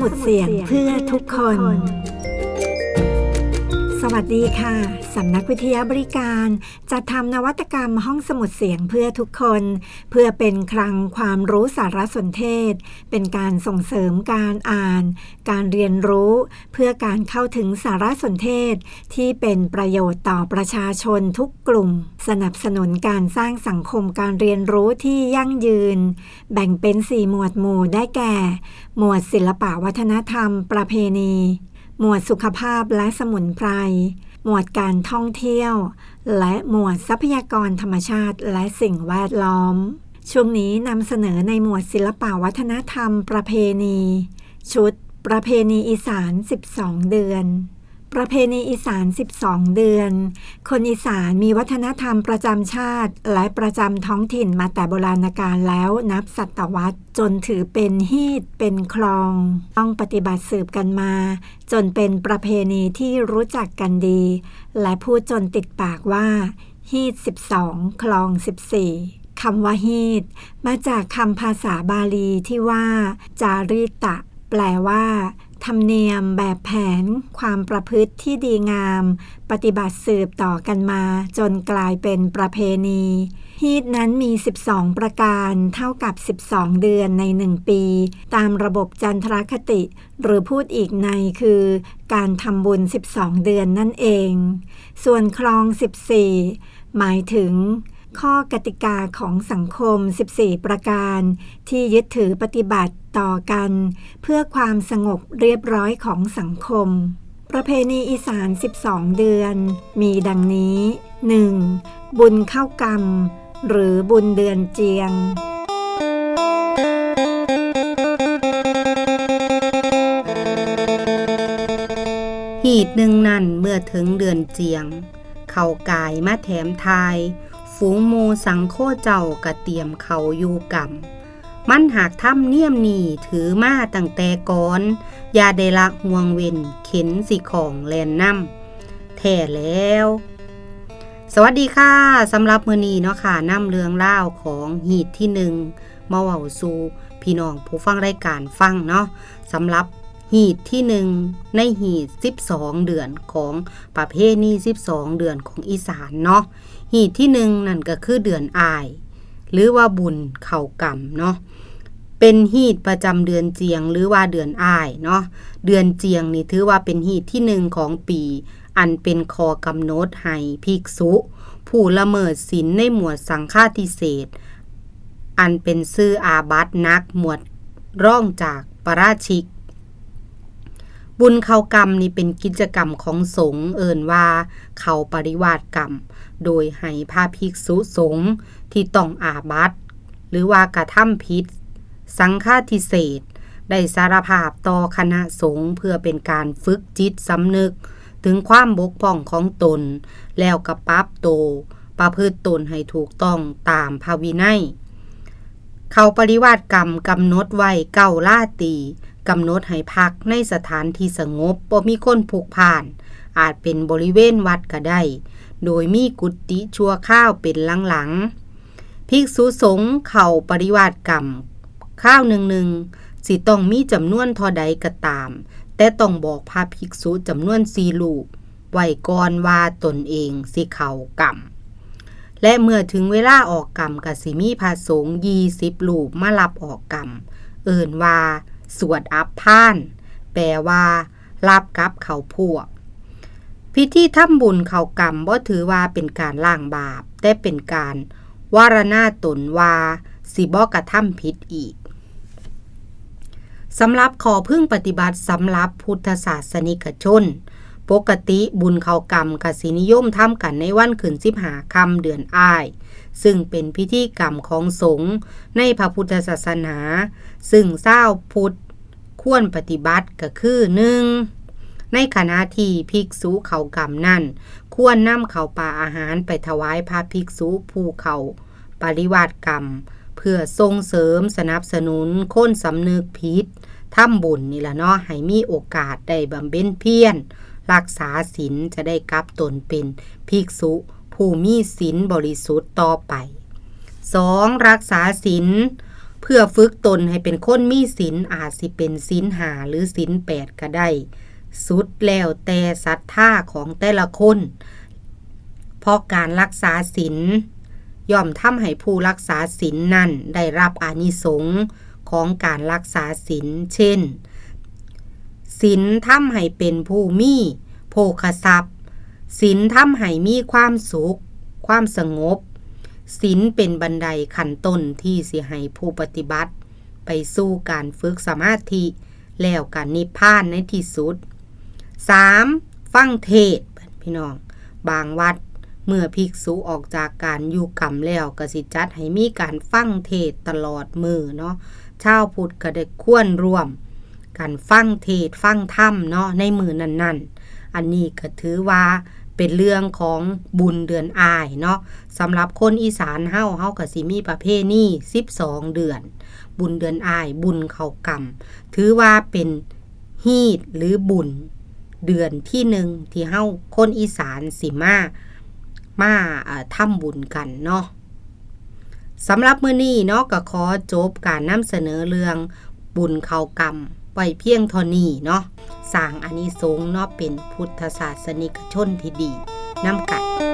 มุดเสียงเพื่อทุกคน สวัสดีค่ะ สำนักวิทยาบริการจะทำนวัตกรรมห้องสมุดเสียงเพื่อทุกคน เพื่อเป็นคลังความรู้สารสนเทศ เป็นการส่งเสริมการอ่าน การเรียนรู้ เพื่อการเข้าถึงสารสนเทศ ที่เป็นประโยชน์ต่อประชาชนทุกกลุ่ม สนับสนุนการสร้างสังคมการเรียนรู้ที่ยั่งยืน แบ่งเป็น 4 หมวดหมู่ได้แก่ หมวดศิลปะวัฒนธรรม ประเพณี หมวดสุขภาพและสมุนไพร หมวดการท่องเที่ยว และหมวดทรัพยากรธรรมชาติและสิ่งแวดล้อม ช่วงนี้นำเสนอในหมวดศิลปะวัฒนธรรมประเพณี ชุด ประเพณีอีสาน 12 เดือน ประเพณีอีสาน 12 เดือน คนอีสานมีวัฒนธรรมประจำชาติ และประจำท้องถิ่นมาแต่โบราณกาลแล้วนับศตวรรษ จนถือเป็นฮีดเป็นคลอง ต้องปฏิบัติสืบกันมา จนเป็นประเพณีที่รู้จักกันดี และพูดจนติดปากว่า ฮีด 12 คลอง 14คำว่าฮีดมาจากคำภาษาบาลีที่ว่า จาริตะ แปลว่า ธรรมเนียมแบบแผนความประพฤติที่ดีงาม ปฏิบัติสืบต่อกันมา จนกลายเป็นประเพณี ฮีตนั้นมี 12 ประการเท่ากับ 12 เดือนใน 1 ปี ตามระบบจันทรคติ หรือพูดอีกในคือ การทำบุญ 12 เดือนนั่นเอง ส่วนคลอง 14 หมายถึงข้อกติกาของสังคม 14 ประการ ที่ยึดถือปฏิบัติ ต่อกัน เพื่อความสงบเรียบร้อยของสังคม ประเพณีอีสาน 12 เดือน มีดังนี้ 1. บุญเข้ากรรม หรือบุญเดือนเจียง หีดหนึ่งนั่นเมื่อถึงเดือนเจียง เข่ากายมาแถมทาย ฝูงมูสังโคเจ้ากระเตรียมเขาอยู่กำ มันหากทำเนียมนี่ถือมาตั้งแต่ก่อนอย่าได้ละห่วงเวนเข็นสิของแลนน้ำแท่แล้ว สวัสดีค่ะสำหรับมือนีเนาะค่ะนำเรื่องเล่าของหีดที่หนึ่งมาเว้าสู่พี่น้องผู้ฟังรายการฟังเนาะสำหรับหีดที่หนึ่งในหีด 12 เดือนของประเพณี12 เดือนของอีสานเนาะหีดที่หนึ่งนั่นก็คือเดือนอาย หรือว่าบุญเข่ากรรมเนาะ เป็นหีดประจำเดือนเจียงหรือว่าเดือนอายเนาะเดือนเจียงนี่ถือว่าเป็นหีดที่หนึ่งของปี อันเป็นคอกำหนดให้ภิกษุ ผู้ละเมิดศีลในหมวดสังฆาทิเศษ อันเป็นซื่ออาบัตนักหมวดร่องจากประราชิก บุญเขากรรมนี่เป็นกิจกรรมของสงฆ์เอินว่าเขาปริวาสกรรม โดยให้พาภิกษุสงฆ์ที่ต้องอาบัตหรือว่ากระทำผิด สังฆาทิเศษได้สารภาพต่อคณะสงฆ์เพื่อเป็นการฝึกจิตสำนึก ถึงความบกพร่องของตน แล้วกระปับโต ประพฤติตนให้ถูกต้องตามภาวินัย เขาปริวาสกรรมกำหนดไว้เก้าล่าตีกำหนดให้พักในสถานที่สงบบ่มีคนผูกผ่าน อาจเป็นบริเวณวัดก็ได้ โดยมีกุฏิชั่วข้าวเป็นหลังๆภิกษุสงฆ์เขาปริวาสกรรม ข้าวหนึ่งหนึ่งสิต้องมีจำนวนทอใดก็ตาม แต่ต้องบอกพระภิกษุจำนวนสี่ลูกไว้ก่อนว่าตนเองสิเขากรรมและเมื่อถึงเวลาออกกรรมกสิมีพระสงฆ์ยี่สิบลูกมารับออกกรรม เอิ่นว่า สวดอัพพาน แปลว่ารับกับเขาพวก พิธีทำบุญเขากรรมบ่ถือว่าเป็นการล่างบาป แต่เป็นการวารณาตนว่าสิบ่กระทำผิดอีก สำหรับขอพึ่งปฏิบัติสำหรับพุทธศาสนิกชน ปกติบุญเขากรรมกสินิยมทำกันในวันขึ้นสิบหาคำเดือนอ้าย ซึ่งเป็นพิธีกรรมของสงฆ์ในพระพุทธศาสนา ซึ่งเศร้าพุทธควรปฏิบัติก็คือหนึ่งในขณะที่ภิกษุเขากรรมนั่น ควรนำเขาปลาอาหารไปถวายพระภิกษุผู้เขาปริวาสกรรม เพื่อส่งเสริมสนับสนุนค้นสำนึกผิด ทำบุญนี่แหละเนาะให้มีโอกาสได้บำเพ็ญเพียรรักษาศีลจะได้กลับตนเป็นภิกษุผู้มีศีลบริสุทธิ์ต่อไป 2. รักษาศีลเพื่อฝึกตนให้เป็นคนมีศีลอาจสิเป็นศีลหาหรือศีลแปดก็ได้ สุดแล้วแต่ศรัทธาของแต่ละคนเพราะการรักษาศีลย่อมทำให้ผู้รักษาศีลนั้นได้รับอานิสงส์ ของการรักษาศีลเช่นศีลทำให้เป็นผู้มีโภคทรัพย์ศีลทำให้มีความสุข ความสงบศีลเป็นบันไดขั้นต้นที่สิให้ผู้ปฏิบัติ ไปสู่การฝึกสมาธิแล้วการนิพพานในที่สุด 3. ฟังเทศพี่น้อง บางวัดเมื่อภิกษุออกจากการอยู่กรรมแล้วก็สิจัดให้มีการฟังเทศตลอดมือเนาะ ชาวพุทธก็ได้ควรร่วมการฟังเทศฟังธรรมเนาะในมือนั้นๆ อันนี้ก็ถือว่าเป็นเรื่องของบุญเดือนอายเนาะสำหรับคนอีสานเฮาเฮาก็สิมีประเพณี12 เดือน บุญเดือนอาย บุญเขากรรม ถือว่าเป็นฮีดหรือบุญเดือนที่หนึ่งที่เฮาคนอีสานสิมามาเอ่อทำบุญกันเนาะ สำหรับมื้อนี้เนาะก็ขอจบการนำเสนอเรื่องบุญเขากรรมไว้เพียงเท่านี้เนาะสร้างอานิสงส์เนาะเป็นพุทธศาสนิกชนที่ดีนำกัน